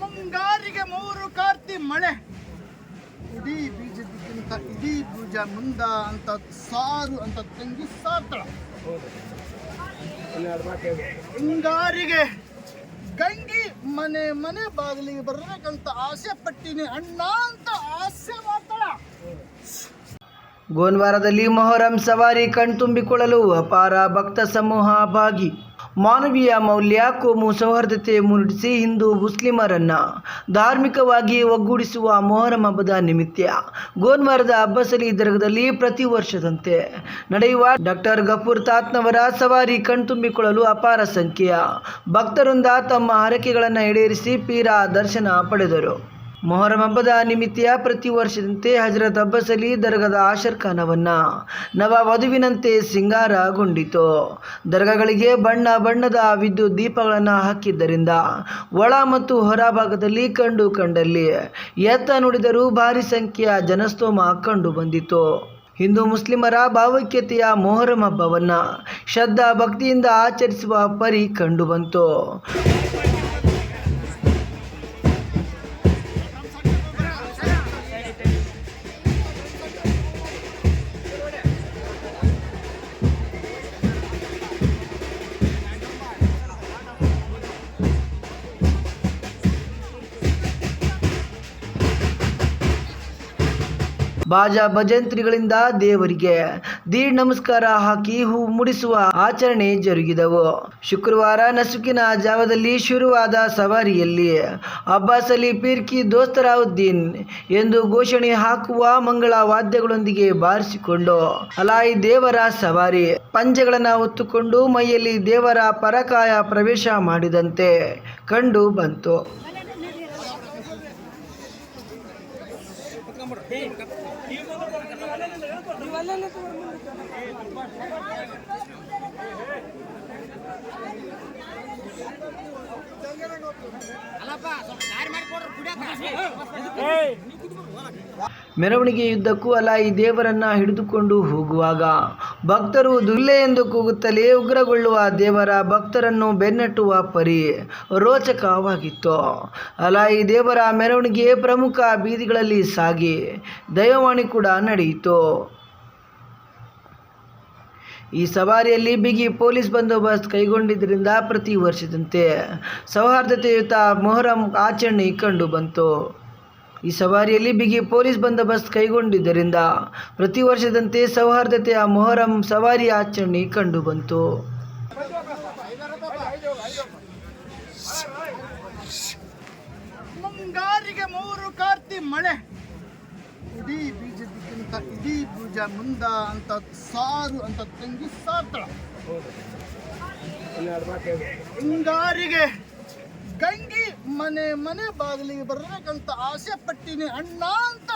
ಮುಂಗಾರಿಗೆ ಮೂರು ಕಾರ್ತಿ ಮಳೆ. ಇಡೀ ಬೀಜದಕ್ಕಿಂತ ಇಡೀ ಬೀಜ ಮುಂದ ಅಂತ ಸಾರು ಅಂತ ತಂಗಿ ಸಾತ್ರ ಹಿಂಗಾರಿಗೆ ಗಂಗಿ ಮನೆ ಮನೆ ಬಾಗಿಲಿಗೆ ಬರ್ಬೇಕಂತ ಆಸೆ ಪಟ್ಟಿನಿ ಅಣ್ಣ ಅಂತ ಆಸೆ ಮಾಡ್ತಾಳ. ಗೋನ್ವಾರದಲ್ಲಿ ಮೊಹರಂ ಸವಾರಿ ಕಣ್ತುಂಬಿಕೊಳ್ಳಲು ಅಪಾರ ಭಕ್ತ ಸಮೂಹ ಭಾಗಿ. ಮಾನವೀಯ ಮೌಲ್ಯ, ಕೋಮು ಸೌಹಾರ್ದತೆ ಮುನ್ನಡೆಸಿ ಹಿಂದೂ ಮುಸ್ಲಿಮರನ್ನ ಧಾರ್ಮಿಕವಾಗಿ ಒಗ್ಗೂಡಿಸುವ ಮೊಹರಂ ಹಬ್ಬದ ನಿಮಿತ್ತ ಗೋನ್ವಾರದ ಅಬ್ಬಸಲಿ ದರ್ಗದಲ್ಲಿ ಪ್ರತಿ ವರ್ಷದಂತೆ ನಡೆಯುವ ಡಾಕ್ಟರ್ ಗಫೂರ್ ತಾತ್ನವರ ಸವಾರಿ ಕಣ್ತುಂಬಿಕೊಳ್ಳಲು ಅಪಾರ ಸಂಖ್ಯೆಯ ಭಕ್ತರಿಂದ ತಮ್ಮ ಹರಕೆಗಳನ್ನು ಈಡೇರಿಸಿ ಪೀರಾ ದರ್ಶನ ಪಡೆದರು. ಮೊಹರಂ ಹಬ್ಬದ ನಿಮಿತ್ತ ಪ್ರತಿ ವರ್ಷದಂತೆ ಹಜರತ್ ಅಬ್ಬಸಲಿ ದರ್ಗದ ಆಶರ್ ಖಾನವನ್ನ ನವ ವಧುವಿನಂತೆ ಸಿಂಗಾರಗೊಂಡಿತು. ದರ್ಗಗಳಿಗೆ ಬಣ್ಣ ಬಣ್ಣದ ವಿದ್ಯುತ್ ದೀಪಗಳನ್ನು ಹಾಕಿದ್ದರಿಂದ ಒಳ ಮತ್ತು ಹೊರ ಭಾಗದಲ್ಲಿ ಕಂಡು ಕಂಡಲ್ಲಿ ಎತ್ತ ನುಡಿದರೂ ಭಾರಿ ಸಂಖ್ಯೆಯ ಜನಸ್ತೋಮ ಕಂಡು ಬಂದಿತು ಹಿಂದೂ ಮುಸ್ಲಿಮರ ಭಾವೈಕ್ಯತೆಯ ಮೊಹರಂ ಹಬ್ಬವನ್ನು ಶ್ರದ್ಧಾ ಭಕ್ತಿಯಿಂದ ಆಚರಿಸುವ ಪರಿ ಕಂಡುಬಂತು ಬಾಜಾ ಭಜಂತ್ರಿಗಳಿಂದ ದೇವರಿಗೆ ದೀಡ್ ನಮಸ್ಕಾರ ಹಾಕಿ ಹೂ ಮುಡಿಸುವ ಆಚರಣೆ ಜರುಗಿದವು. ಶುಕ್ರವಾರ ನಸುಕಿನ ಜಾವದಲ್ಲಿ ಶುರುವಾದ ಸವಾರಿಯಲ್ಲಿ ಅಬ್ಬಾಸ್ ಅಲಿ ಪಿರ್ಕಿ ದೋಸ್ತರಾವುದ್ದೀನ್ ಎಂದು ಘೋಷಣೆ ಹಾಕುವ ಮಂಗಳ ವಾದ್ಯಗಳೊಂದಿಗೆ ಬಾರಿಸಿಕೊಂಡು, ಅಲಾಯಿ ದೇವರ ಸವಾರಿ ಪಂಜೆಗಳನ್ನು ಹೊತ್ತುಕೊಂಡು ಮೈಯಲ್ಲಿ ದೇವರ ಪರಕಾಯ ಪ್ರವೇಶ ಮಾಡಿದಂತೆ ಕಂಡು ಬಂತು. ಅಲ್ಲಪ್ಪ ಸ್ವಲ್ಪ ದಾರಿ ಮಾಡಿಕೊಡ್ರಿ ಕುಡಿಯಾಕ ಮೆರವಣಿಗೆಯುದ್ದಕ್ಕೂ ಈ ದೇವರನ್ನ ಹಿಡಿದುಕೊಂಡು ಹೋಗುವಾಗ. ಭಕ್ತರು ದುಲ್ಲೆ ಎಂದು ಕೂಗುತ್ತಲೇ ಉಗ್ರಗೊಳ್ಳುವ ದೇವರ ಭಕ್ತರನ್ನು ಬೆನ್ನಟ್ಟುವ ಪರಿ ರೋಚಕವಾಗಿತ್ತು. ಅಲಾಯಿ ದೇವರ ಮೆರವಣಿಗೆ ಪ್ರಮುಖ ಬೀದಿಗಳಲ್ಲಿ ಸಾಗಿ ದೈವವಾಣಿ ಕೂಡ ನಡೆಯಿತು. ಈ ಸವಾರಿಯಲ್ಲಿ ಬಿಗಿ ಪೊಲೀಸ್ ಬಂದೋಬಸ್ತ್ ಕೈಗೊಂಡಿದ್ದರಿಂದ ಪ್ರತಿ ವರ್ಷದಂತೆ ಸೌಹಾರ್ದತೆಯುತ ಮೊಹರಂ ಆಚರಣೆ ಕಂಡು ಬಂತು. ಈ ಸವಾರಿಯಲ್ಲಿ ಬಿಗಿ ಪೊಲೀಸ್ ಬಂದೋಬಸ್ತ್ ಕೈಗೊಂಡಿದ್ದರಿಂದ ಪ್ರತಿ ವರ್ಷದಂತೆ ಸೌಹಾರ್ದತೆಯ ಮೊಹರಂ ಸವಾರಿ ಆಚರಣೆ ಕಂಡು ಬಂತು. ಮುಂಗಾರಿಗೆ ಮೂರು ಕಾರ್ತಿ ಮಳೆ. ಇಡೀ ಬೀಜದಕ್ಕಿಂತ ಇಡೀ ಬೀಜ ಮುಂದ ಅಂತ ಸಾರು ಅಂತ ತಂಗಿ ಸಾತ್ರ ಹಿಂಗಾರಿಗೆ ಗಂಗಿ ಮನೆ ಮನೆ ಬಾಗಿಲಿಗೆ ಬರ್ಬೇಕಂತ ಆಸೆ ಪಟ್ಟಿನಿ ಅಣ್ಣ ಅಂತ